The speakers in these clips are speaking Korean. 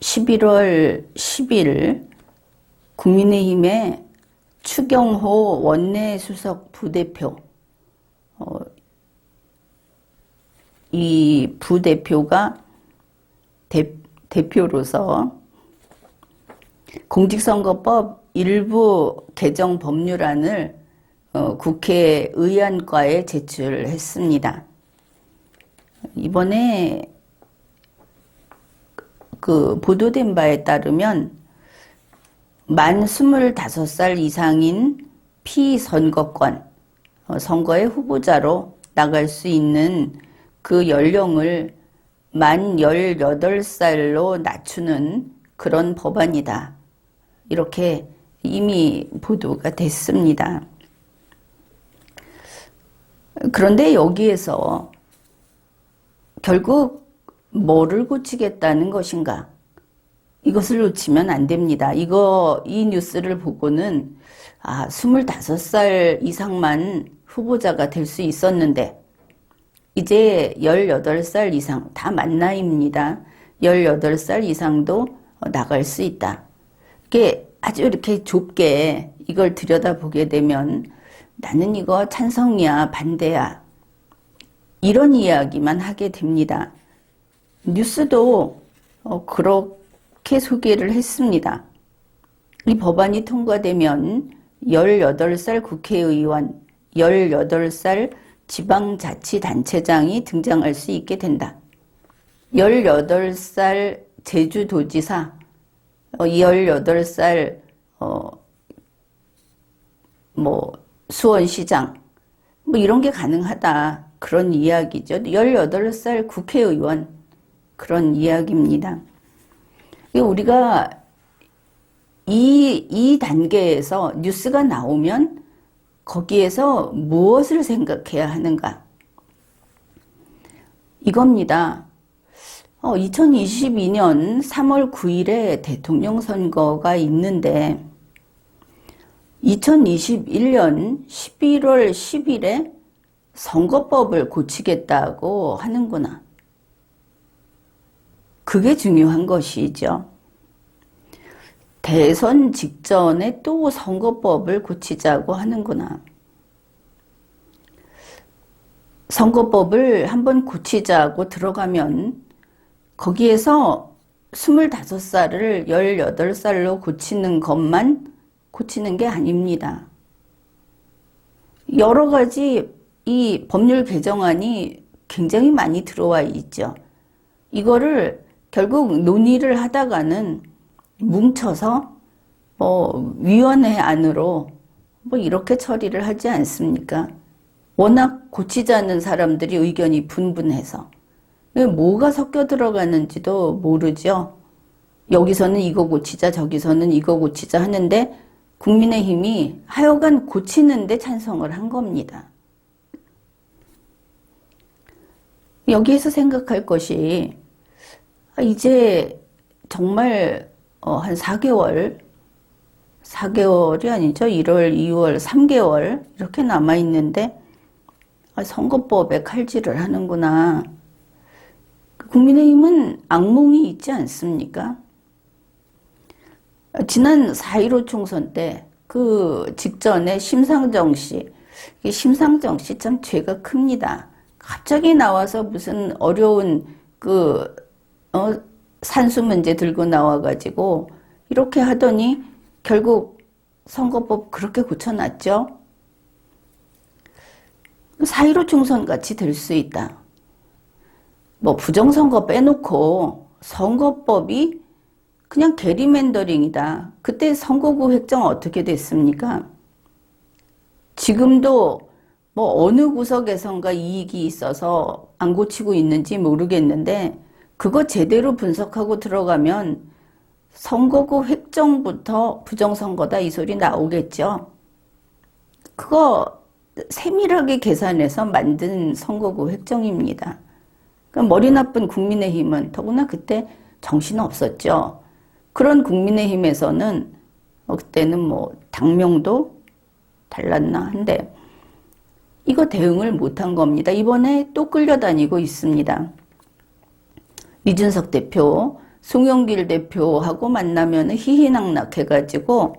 11월 10일 국민의힘의 추경호 원내수석 부대표 어, 이 부대표가 대, 대표로서 공직선거법 일부 개정 법률안을 어, 국회 의안과에 제출했습니다. 이번에 그 보도된 바에 따르면 만 25살 이상인 피선거권 어, 선거의 후보자로 나갈 수 있는 그 연령을 만 18살로 낮추는 그런 법안이다. 이렇게 이미 보도가 됐습니다. 그런데 여기에서 결국 뭐를 고치겠다는 것인가? 이것을 놓치면 안 됩니다. 이거, 이 뉴스를 보고는, 아, 25살 이상만 후보자가 될 수 있었는데, 이제 18살 이상, 다 만 나이입니다. 18살 이상도 나갈 수 있다. 이게 아주 이렇게 좁게 이걸 들여다보게 되면 나는 이거 찬성이야, 반대야. 이런 이야기만 하게 됩니다. 뉴스도 어, 그렇게 소개를 했습니다. 이 법안이 통과되면 18살 국회의원, 18살 지방자치단체장이 등장할 수 있게 된다. 18살 제주도지사, 18살 어, 뭐 수원시장, 뭐 이런 게 가능하다. 그런 이야기죠. 18살 국회의원, 그런 이야기입니다. 우리가 이, 이 단계에서 뉴스가 나오면 거기에서 무엇을 생각해야 하는가? 이겁니다. 어, 2022년 3월 9일에 대통령 선거가 있는데 2021년 11월 10일에 선거법을 고치겠다고 하는구나. 그게 중요한 것이죠. 대선 직전에 또 선거법을 고치자고 하는구나. 선거법을 한번 고치자고 들어가면 거기에서 25살을 18살로 고치는 것만 고치는 게 아닙니다. 여러 가지 이 법률 개정안이 굉장히 많이 들어와 있죠. 이거를 결국 논의를 하다가는 뭉쳐서 뭐 위원회 안으로 뭐 이렇게 처리를 하지 않습니까? 워낙 고치자는 사람들이 의견이 분분해서 뭐가 섞여 들어가는지도 모르죠. 여기서는 이거 고치자, 저기서는 이거 고치자 하는데 국민의힘이 하여간 고치는데 찬성을 한 겁니다. 여기에서 생각할 것이 이제 정말 어, 한 4개월, 4개월이 아니죠. 1월, 2월, 3개월 이렇게 남아 있는데 아, 선거법에 칼질을 하는구나. 국민의힘은 악몽이 있지 않습니까? 지난 4.15 총선 때 그 직전에 심상정 씨, 심상정 씨 참 죄가 큽니다. 갑자기 나와서 무슨 어려운 그, 어, 산수 문제 들고 나와가지고 이렇게 하더니 결국 선거법 그렇게 고쳐놨죠. 4.15 총선 같이 될 수 있다. 뭐 부정선거 빼놓고 선거법이 그냥 게리맨더링이다. 그때 선거구 획정 어떻게 됐습니까? 지금도 뭐 어느 구석에선가 이익이 있어서 안 고치고 있는지 모르겠는데 그거 제대로 분석하고 들어가면 선거구 획정부터 부정선거다 이 소리 나오겠죠. 그거 세밀하게 계산해서 만든 선거구 획정입니다. 그러니까 머리 나쁜 국민의힘은 더구나 그때 정신 없었죠. 그런 국민의힘에서는 어, 그때는 뭐 당명도 달랐나 한데 이거 대응을 못한 겁니다. 이번에 또 끌려다니고 있습니다. 이준석 대표 송영길 대표하고 만나면 희희낙낙 해가지고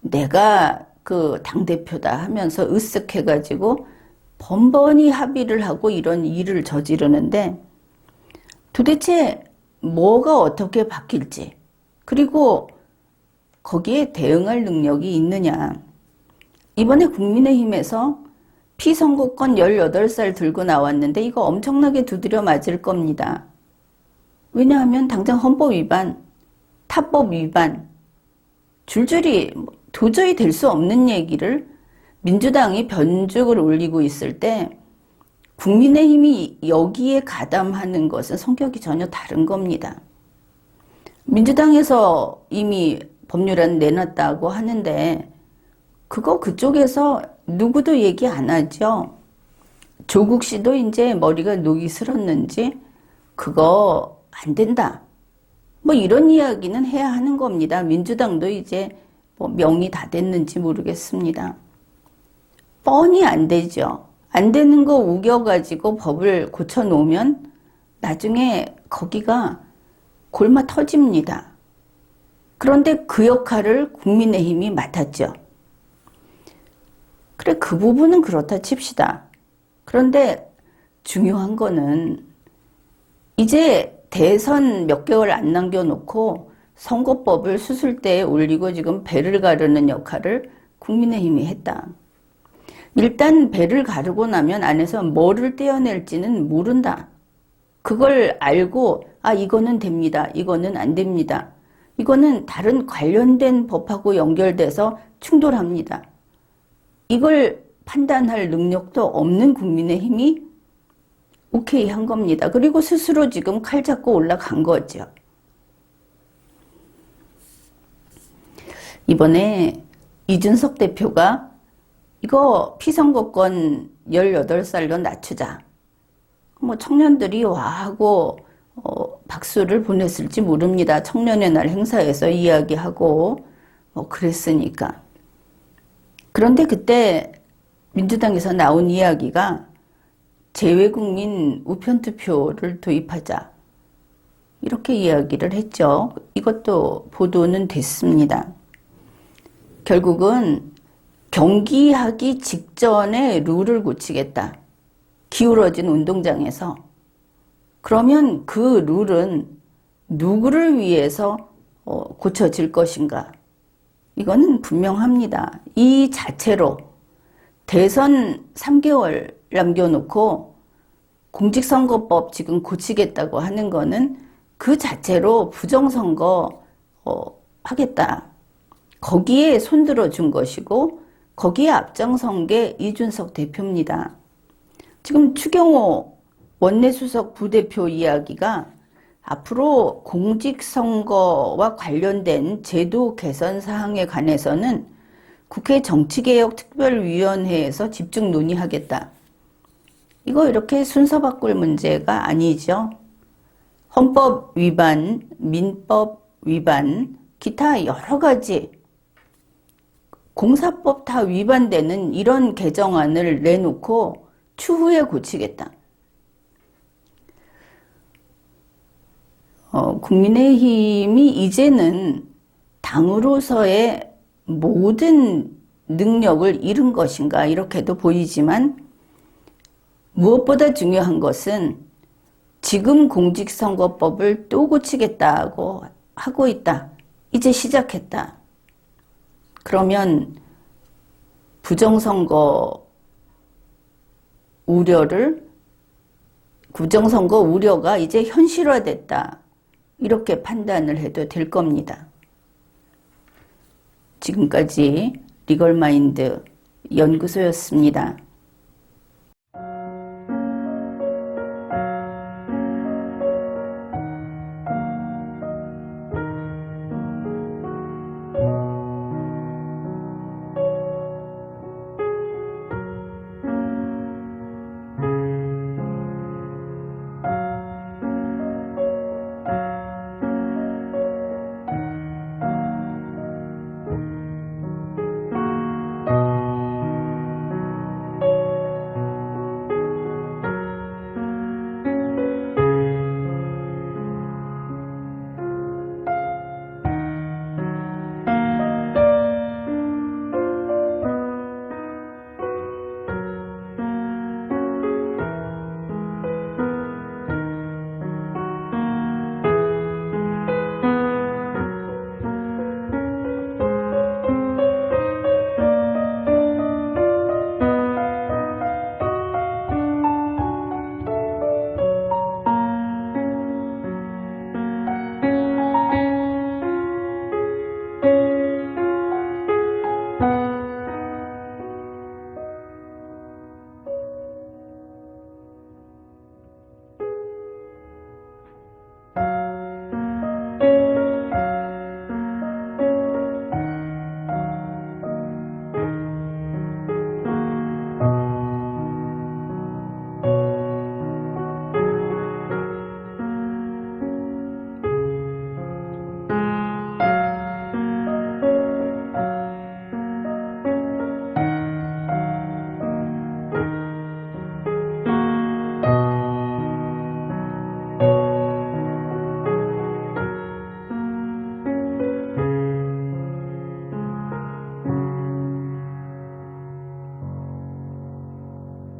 내가 그 당대표다 하면서 으쓱해가지고 번번이 합의를 하고 이런 일을 저지르는데 도대체 뭐가 어떻게 바뀔지 그리고 거기에 대응할 능력이 있느냐. 이번에 국민의힘에서 피선거권 18살 들고 나왔는데 이거 엄청나게 두드려 맞을 겁니다. 왜냐하면 당장 헌법 위반, 타법 위반, 줄줄이 도저히 될 수 없는 얘기를 민주당이 변죽을 올리고 있을 때 국민의힘이 여기에 가담하는 것은 성격이 전혀 다른 겁니다. 민주당에서 이미 법률안 내놨다고 하는데 그거 그쪽에서 누구도 얘기 안 하죠. 조국 씨도 이제 머리가 녹이 슬었는지 그거 안 된다. 뭐 이런 이야기는 해야 하는 겁니다. 민주당도 이제 뭐 명이 다 됐는지 모르겠습니다. 뻔히 안 되죠. 안 되는 거 우겨가지고 법을 고쳐놓으면 나중에 거기가 골마 터집니다. 그런데 그 역할을 국민의힘이 맡았죠. 그래, 그 부분은 그렇다 칩시다. 그런데 중요한 거는 이제 대선 몇 개월 안 남겨놓고 선거법을 수술대에 올리고 지금 배를 가르는 역할을 국민의힘이 했다. 일단 배를 가르고 나면 안에서 뭐를 떼어낼지는 모른다. 그걸 알고, 아, 이거는 됩니다. 이거는 안 됩니다. 이거는 다른 관련된 법하고 연결돼서 충돌합니다. 이걸 판단할 능력도 없는 국민의힘이 오케이 한 겁니다. 그리고 스스로 지금 칼 잡고 올라간 거죠. 이번에 이준석 대표가 이거 피선거권 18살로 낮추자. 뭐 청년들이 와 하고 어, 박수를 보냈을지 모릅니다. 청년의 날 행사에서 이야기하고 뭐 그랬으니까. 그런데 그때 민주당에서 나온 이야기가 재외국민 우편투표를 도입하자. 이렇게 이야기를 했죠. 이것도 보도는 됐습니다. 결국은 경기하기 직전에 룰을 고치겠다. 기울어진 운동장에서. 그러면 그 룰은 누구를 위해서 어, 고쳐질 것인가? 이거는 분명합니다. 이 자체로 대선 3개월 남겨놓고 공직선거법 지금 고치겠다고 하는 거는 그 자체로 부정선거 어, 하겠다. 거기에 손들어 준 것이고 거기에 앞장선 게 이준석 대표입니다. 지금 추경호 원내수석 부대표 이야기가 앞으로 공직선거와 관련된 제도 개선 사항에 관해서는 국회 정치개혁특별위원회에서 집중 논의하겠다. 이거 이렇게 순서 바꿀 문제가 아니죠. 헌법 위반, 민법 위반, 기타 여러 가지 공사법 다 위반되는 이런 개정안을 내놓고 추후에 고치겠다. 어, 국민의힘이 이제는 당으로서의 모든 능력을 잃은 것인가 이렇게도 보이지만 무엇보다 중요한 것은 지금 공직선거법을 또 고치겠다고 하고 있다. 이제 시작했다. 그러면 부정선거 우려를 부정선거 우려가 이제 현실화됐다. 이렇게 판단을 해도 될 겁니다. 지금까지 리걸마인드 연구소였습니다.